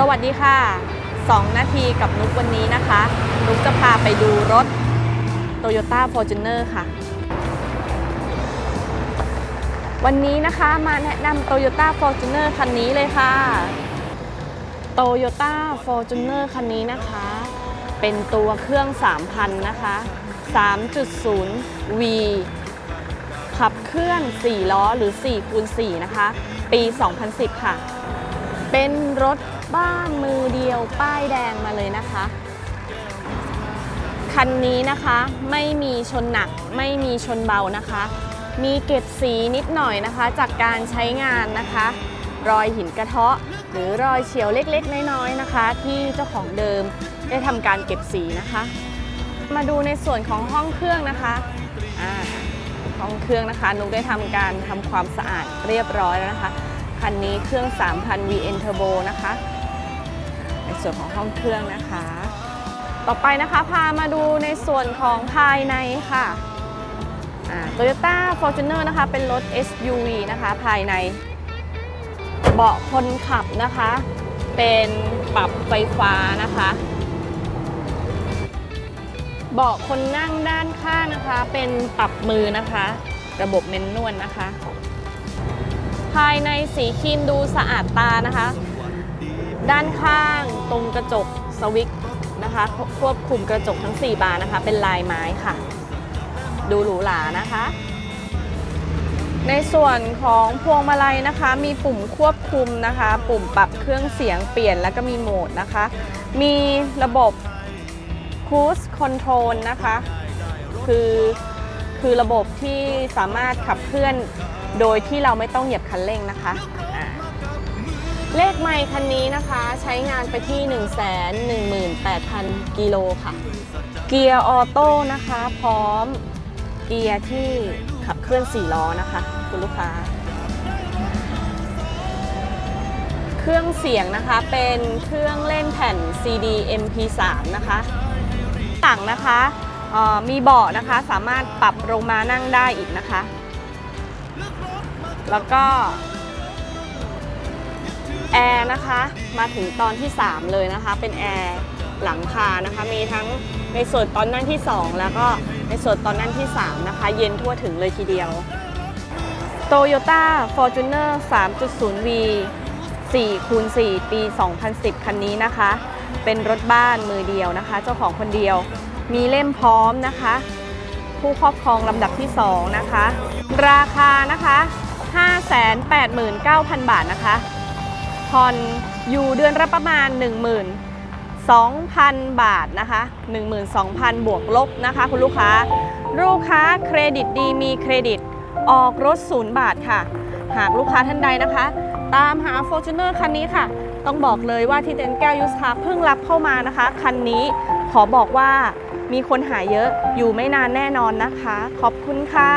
สวัสดีค่ะ 2 นาทีกับนุกวันนี้นะคะ นุกจะพาไปดูรถ Toyota Fortuner ค่ะ วันนี้นะคะมาแนะนำ Toyota Fortuner คันนี้เลยค่ะ Toyota Fortuner คันนี้นะคะ เป็นตัวเครื่อง 3,000 นะคะ 3.0 V ขับเคลื่อน 4 ล้อหรือ4คูณ4นะคะ ปี 2010 ค่ะ เป็นรถ บ้านมือเดียวป้ายแดงมาเลยนะคะ คันนี้นะคะไม่มีชนหนักไม่มีชนเบานะคะ มีเก็บสีนิดหน่อยนะคะ จากการใช้งานนะคะ รอยหินกระเทาะ หรือรอยเฉียวเล็กๆ น้อยๆนะคะ ที่เจ้าของเดิมได้ทำการเก็บสีนะคะ มาดูในส่วนของห้องเครื่องนะคะห้องเครื่องนะคะนุกได้ทำการทำความสะอาดเรียบร้อยแล้วนะคะคันนี้เครื่อง 3,000 VN Turbo นะคะ ส่วนของห้องเครื่องนะคะ ต่อไปนะคะพามาดูในส่วนของภายในค่ะโตโยต้า Fortuner นะคะ เป็นรถ SUV นะคะ ภายใน เบาะคนขับนะคะ เป็นปรับไฟฟ้านะคะ เบาะคนนั่งด้านข้างนะคะ เป็นปรับมือนะคะ ระบบเมนนวลนะคะ ภายในสีครีมดูสะอาดตานะคะ ด้านข้างตรงกระจกสวิตนะคะ ควบคุมกระจกทั้ง 4 บานนะคะ เป็นลายไม้ค่ะ ดูหรูหรานะคะ ในส่วนของพวงมาลัยนะคะ มีปุ่มควบคุมนะคะ ปุ่มปรับเครื่องเสียงเปลี่ยนแล้วก็มีโหมดนะคะ มีระบบ Cruise Control นะคะ คือคือระบบที่สามารถขับเคลื่อนโดยที่เราไม่ต้องเหยียบคันเร่งนะคะ เลขไมค์คันนี้นะคะใช้งานไปที่ 118,000 กิโลค่ะ เกียร์ออโต้นะคะพร้อมเกียร์ที่ขับเคลื่อน 4 ล้อนะคะ คุณลูกค้า เครื่องเสียงนะคะเป็นเครื่องเล่นแผ่น CD MP3 นะคะต่างนะคะมีเบาะนะคะสามารถปรับลงมานั่งได้อีกนะคะ แล้วก็ แอร์นะคะมาถึงตอนที่ 3 เลยนะคะ เป็นแอร์หลังคานะคะ มีทั้งในส่วนตอนนั่งที่ 2 แล้วก็ในส่วนตอนนั่งที่ 3 นะคะ เย็นทั่วถึงเลยทีเดียว Toyota Fortuner 3.0V 4คูณ4ปี 2010 คันนี้นะคะ เป็นรถบ้านมือเดียวนะคะ เจ้าของคนเดียว มีเล่มพร้อมนะคะ ผู้ครอบครองลำดับที่ 2 นะคะ ราคานะคะ 589,000 บาทนะคะ ผ่อนอยู่เดือนละประมาณ 12,000 บาทนะคะ 12,000 บวกลบนะคะ คุณลูกค้า ลูกค้าเครดิตดีมีเครดิตออกรถ0บาทค่ะ หากลูกค้าท่านใดนะคะ ตามหา Fortuner คันนี้ค่ะ ต้องบอกเลยว่าที่เต็นท์แก้วยูสคาเพิ่งรับเข้ามานะคะ คันนี้ขอบอกว่ามีคนหาเยอะอยู่ไม่นานแน่นอนนะคะ ขอบคุณค่ะ